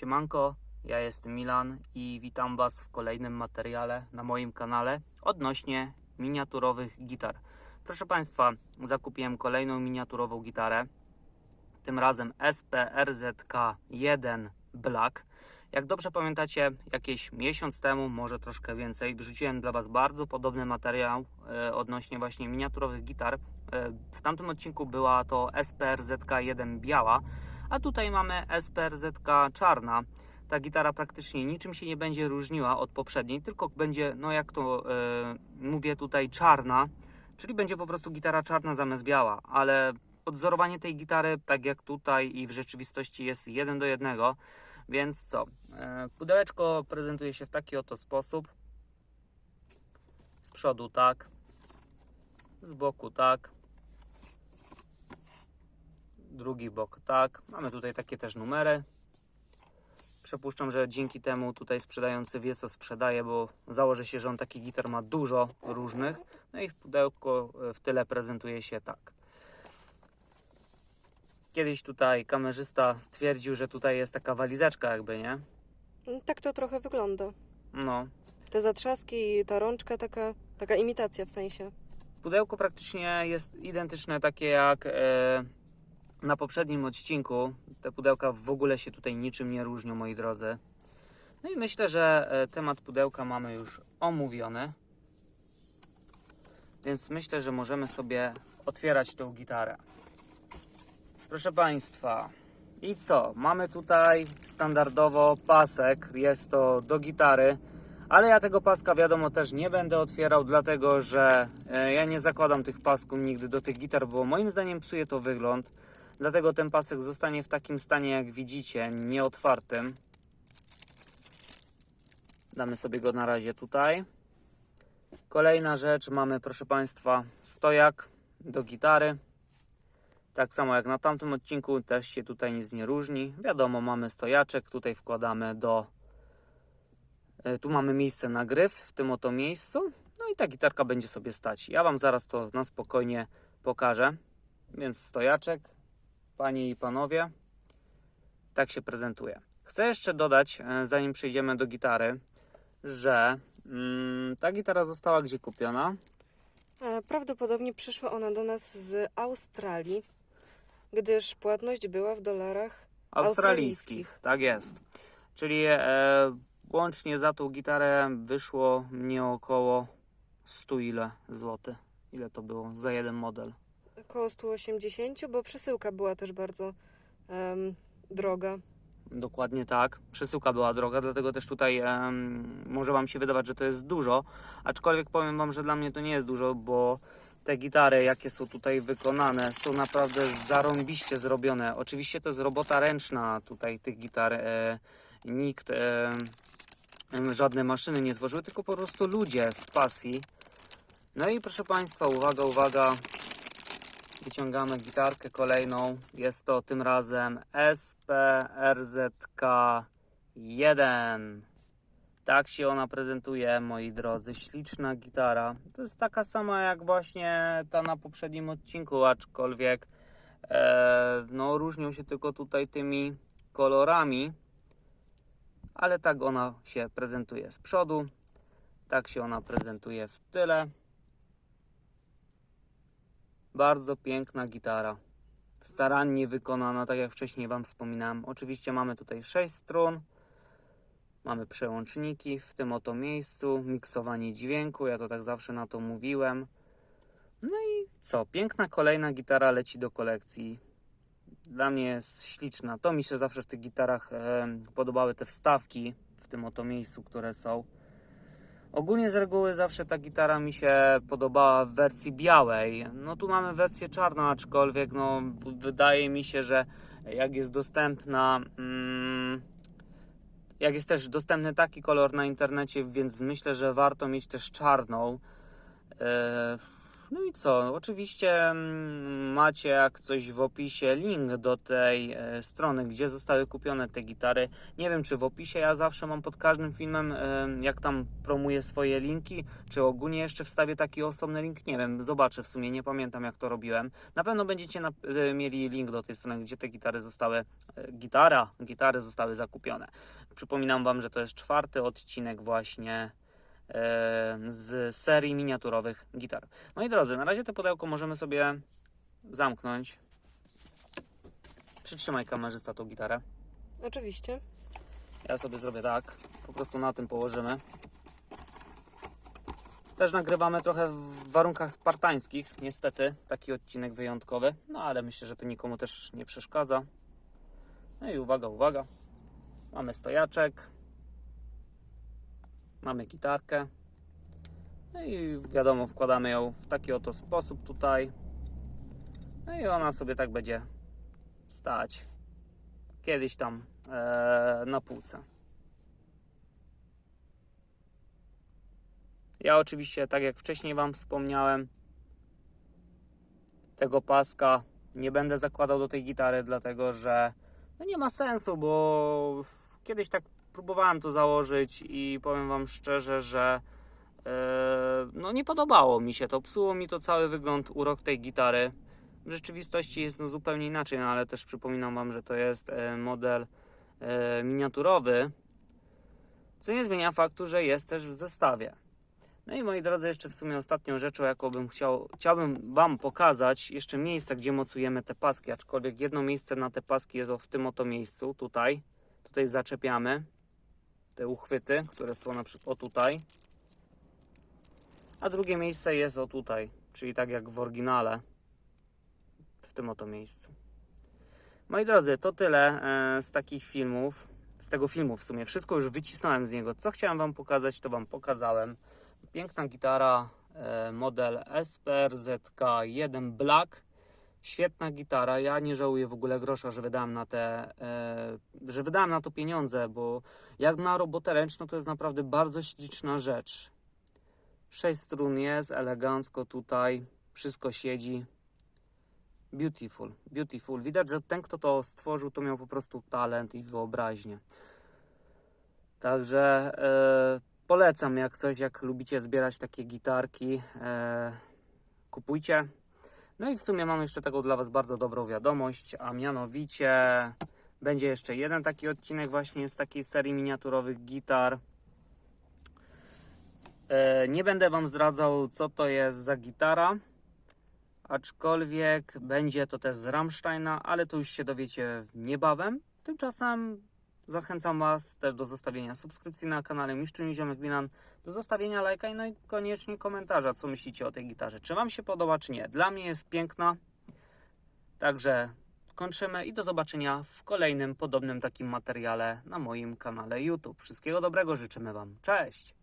Siemanko, ja jestem Milan i witam Was w kolejnym materiale na moim kanale odnośnie miniaturowych gitar. Proszę Państwa, zakupiłem kolejną miniaturową gitarę, tym razem SPRZK1 Black. Jak dobrze pamiętacie, jakieś miesiąc temu, może troszkę więcej, wrzuciłem dla Was bardzo podobny materiał e, odnośnie właśnie miniaturowych gitar. E, w tamtym odcinku była to SPRZK1 biała, a tutaj mamy SPRZK czarna. Ta gitara praktycznie niczym się nie będzie różniła od poprzedniej, tylko będzie, no jak to e, mówię tutaj, czarna, czyli będzie po prostu gitara czarna zamiast biała, ale odzorowanie tej gitary, tak jak tutaj i w rzeczywistości jest jeden do jednego, więc co? E, pudełeczko prezentuje się w taki oto sposób. Z przodu tak, z boku tak, drugi bok tak. Mamy tutaj takie też numery. Przypuszczam, że dzięki temu tutaj sprzedający wie co sprzedaje, bo założę się, że on takich gitar ma dużo różnych. No i w pudełko e, w tyle prezentuje się tak. Kiedyś tutaj kamerzysta stwierdził, że tutaj jest taka walizeczka jakby, nie? Tak to trochę wygląda. No, Te zatrzaski i ta rączka taka, taka imitacja w sensie. Pudełko praktycznie jest identyczne takie jak e, na poprzednim odcinku. Te pudełka w ogóle się tutaj niczym nie różnią, moi drodzy. No i myślę, że e, temat pudełka mamy już omówiony. Więc myślę, że możemy sobie otwierać tą gitarę. Proszę Państwa, i co? Mamy tutaj standardowo pasek, jest to do gitary, ale ja tego paska wiadomo też nie będę otwierał, dlatego że e, ja nie zakładam tych pasków nigdy do tych gitar, bo moim zdaniem psuje to wygląd. Dlatego ten pasek zostanie w takim stanie, jak widzicie, nieotwartym. Damy sobie go na razie tutaj. Kolejna rzecz, mamy proszę Państwa stojak do gitary. Tak samo jak na tamtym odcinku, też się tutaj nic nie różni. Wiadomo, mamy stojaczek, tutaj wkładamy do. e, Tu mamy miejsce na gryf, w tym oto miejscu. No i ta gitarka będzie sobie stać. Ja Wam zaraz to na spokojnie pokażę. Więc stojaczek, Panie i Panowie, tak się prezentuje. Chcę jeszcze dodać, e, zanim przejdziemy do gitary, że mm, ta gitara została gdzie kupiona? E, Prawdopodobnie przyszła ona do nas z Australii, gdyż płatność była w dolarach australijskich. australijskich. Tak jest. Czyli e, łącznie za tą gitarę wyszło mnie około 100 ile złotych. Ile to było za jeden model? Około 180, bo przesyłka była też bardzo em, droga. Dokładnie tak. Przesyłka była droga, dlatego też tutaj em, może Wam się wydawać, że to jest dużo. Aczkolwiek powiem Wam, że dla mnie to nie jest dużo, bo te gitary, jakie są tutaj wykonane, są naprawdę zarąbiście zrobione. Oczywiście to jest robota ręczna tutaj tych gitar. E, nikt, e, żadne maszyny nie tworzyły, tylko po prostu ludzie z pasji. No i proszę Państwa, uwaga, uwaga. Wyciągamy gitarkę kolejną. Jest to tym razem SPRZK1. Tak się ona prezentuje, moi drodzy. Śliczna gitara. To jest taka sama jak właśnie ta na poprzednim odcinku, aczkolwiek e, no, różnią się tylko tutaj tymi kolorami. Ale tak ona się prezentuje z przodu. Tak się ona prezentuje w tyle. Bardzo piękna gitara. Starannie wykonana, tak jak wcześniej Wam wspominałem. Oczywiście mamy tutaj 6 strun. Mamy przełączniki w tym oto miejscu, miksowanie dźwięku, ja to tak zawsze na to mówiłem. No i co? Piękna kolejna gitara leci do kolekcji. Dla mnie jest śliczna. To mi się zawsze w tych gitarach e, podobały te wstawki w tym oto miejscu, które są. Ogólnie z reguły zawsze ta gitara mi się podobała w wersji białej. No tu mamy wersję czarną, aczkolwiek no wydaje mi się, że jak jest dostępna, mm, jak jest też dostępny taki kolor na internecie, więc myślę, że warto mieć też czarną. E, no i co? Oczywiście mm, macie jak coś w opisie link do tej e, strony, gdzie zostały kupione te gitary. Nie wiem czy w opisie, ja zawsze mam pod każdym filmem, e, jak tam promuję swoje linki, czy ogólnie jeszcze wstawię taki osobny link, nie wiem, zobaczę w sumie, nie pamiętam jak to robiłem. Na pewno będziecie e, mieli link do tej strony, gdzie te gitary zostały, gitara, gitary zostały zakupione. Przypominam Wam, że to jest czwarty odcinek właśnie z serii miniaturowych gitar. Moi drodzy, na razie to pudełko możemy sobie zamknąć. Przytrzymaj kamerzysta tą gitarę. Oczywiście. Ja sobie zrobię tak. Po prostu na tym położymy. Też nagrywamy trochę w warunkach spartańskich, niestety. Taki odcinek wyjątkowy. No ale myślę, że to nikomu też nie przeszkadza. No i uwaga, uwaga. Mamy stojaczek. Mamy gitarkę. No i wiadomo, wkładamy ją w taki oto sposób tutaj. No i ona sobie tak będzie stać. Kiedyś tam e, na półce. Ja oczywiście, tak jak wcześniej Wam wspomniałem, tego paska nie będę zakładał do tej gitary, dlatego że no nie ma sensu, bo kiedyś tak próbowałem to założyć i powiem Wam szczerze, że e, no nie podobało mi się to. Psuło mi to cały wygląd, urok tej gitary. W rzeczywistości jest no zupełnie inaczej, no ale też przypominam Wam, że to jest e, model e, miniaturowy, co nie zmienia faktu, że jest też w zestawie. No i moi drodzy, jeszcze w sumie ostatnią rzeczą, jaką bym chciał, chciałbym Wam pokazać, jeszcze miejsca, gdzie mocujemy te paski, aczkolwiek jedno miejsce na te paski jest w tym oto miejscu, tutaj. Tutaj zaczepiamy te uchwyty, które są na przykład o tutaj. A drugie miejsce jest o tutaj, czyli tak jak w oryginale, w tym oto miejscu. Moi drodzy, to tyle e, z takich filmów, z tego filmu w sumie. Wszystko już wycisnąłem z niego. Co chciałem Wam pokazać, to Wam pokazałem. Piękna gitara, e, model SPR ZK1 Black. Świetna gitara. Ja nie żałuję w ogóle grosza, że wydałem na te, e, że wydałem na to pieniądze, bo jak na robotę ręczną to jest naprawdę bardzo śliczna rzecz. Sześć strun jest, elegancko tutaj, wszystko siedzi. Beautiful, beautiful. Widać, że ten, kto to stworzył, to miał po prostu talent i wyobraźnię. Także e, polecam, jak coś, jak lubicie zbierać takie gitarki, e, kupujcie. No i w sumie mam jeszcze taką dla Was bardzo dobrą wiadomość, a mianowicie będzie jeszcze jeden taki odcinek właśnie z takiej serii miniaturowych gitar. E, nie będę Wam zdradzał, co to jest za gitara, aczkolwiek będzie to też z Rammsteina, ale to już się dowiecie niebawem. Tymczasem zachęcam Was też do zostawienia subskrypcji na kanale Mistrzu Niziomek Milan, do zostawienia lajka i no i koniecznie komentarza, co myślicie o tej gitarze. Czy Wam się podoba, czy nie. Dla mnie jest piękna. Także kończymy i do zobaczenia w kolejnym podobnym takim materiale na moim kanale YouTube. Wszystkiego dobrego życzymy Wam. Cześć!